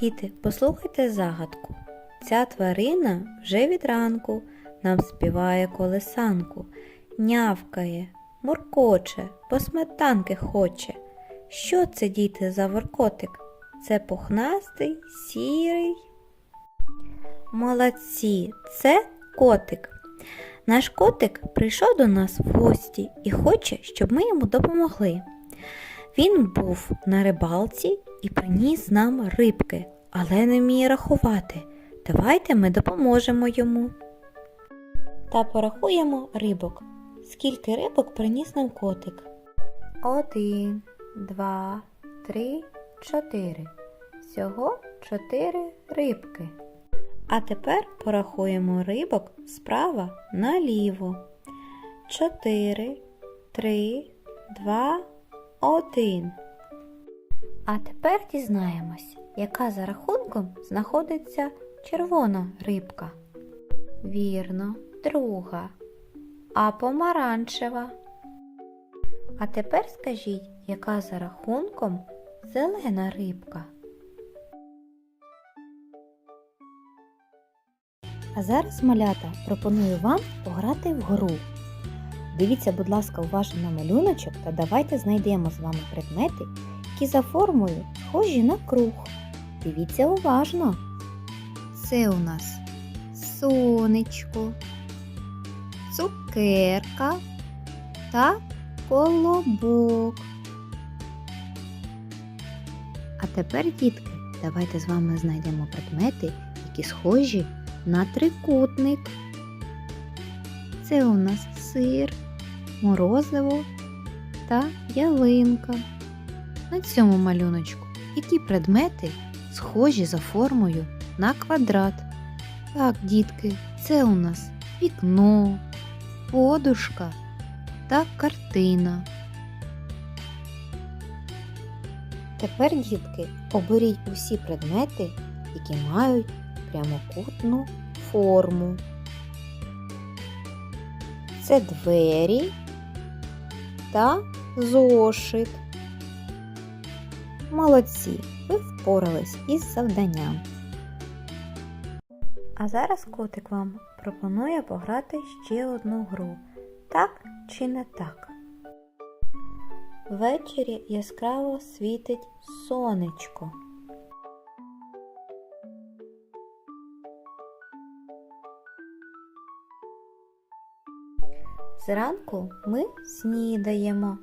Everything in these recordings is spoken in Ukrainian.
Діти, послухайте загадку. Ця тварина вже від ранку нам співає колесанку, нявкає, муркоче, по сметанки хоче. Що це, діти, за воркотик? Це пухнастий, сірий. Молодці, це котик. Наш котик прийшов до нас в гості і хоче, щоб ми йому допомогли. Він був на рибалці і приніс нам рибки, але не вміє рахувати. Давайте ми допоможемо йому. Та порахуємо рибок. Скільки рибок приніс нам котик? Один, два, три, чотири. Всього чотири рибки. А тепер порахуємо рибок справа наліво. Чотири, три, два, один. А тепер дізнаємось, яка за рахунком знаходиться червона рибка. Вірно, друга. А помаранчева. А тепер скажіть, яка за рахунком зелена рибка. А зараз, малята, пропоную вам пограти в гру. Дивіться, будь ласка, уважно на малюночок та давайте знайдемо з вами предмети, які за формою схожі на круг. Дивіться уважно. Це у нас сонечко, цукерка та колобок. А тепер, дітки, давайте з вами знайдемо предмети, які схожі на трикутник. Це у нас сир, морозиво та ялинка. На цьому малюночку які предмети схожі за формою на квадрат. Так, дітки, це у нас вікно, подушка та картина. Тепер, дітки, оберіть усі предмети, які мають прямокутну форму. Це двері та зошит. Молодці, ви впорались із завданням. А зараз котик вам пропонує пограти ще одну гру. Так чи не так? Ввечері яскраво світить сонечко. Зранку ми снідаємо.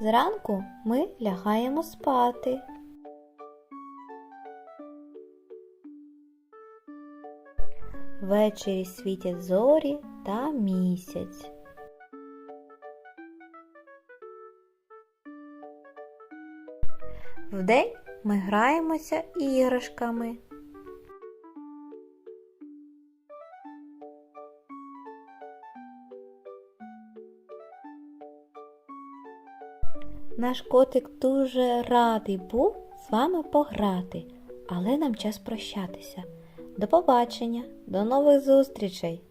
Зранку ми лягаємо спати. Ввечері світять зорі та місяць. Вдень ми граємося іграшками. Наш котик дуже радий був з вами пограти, але нам час прощатися. До побачення, до нових зустрічей!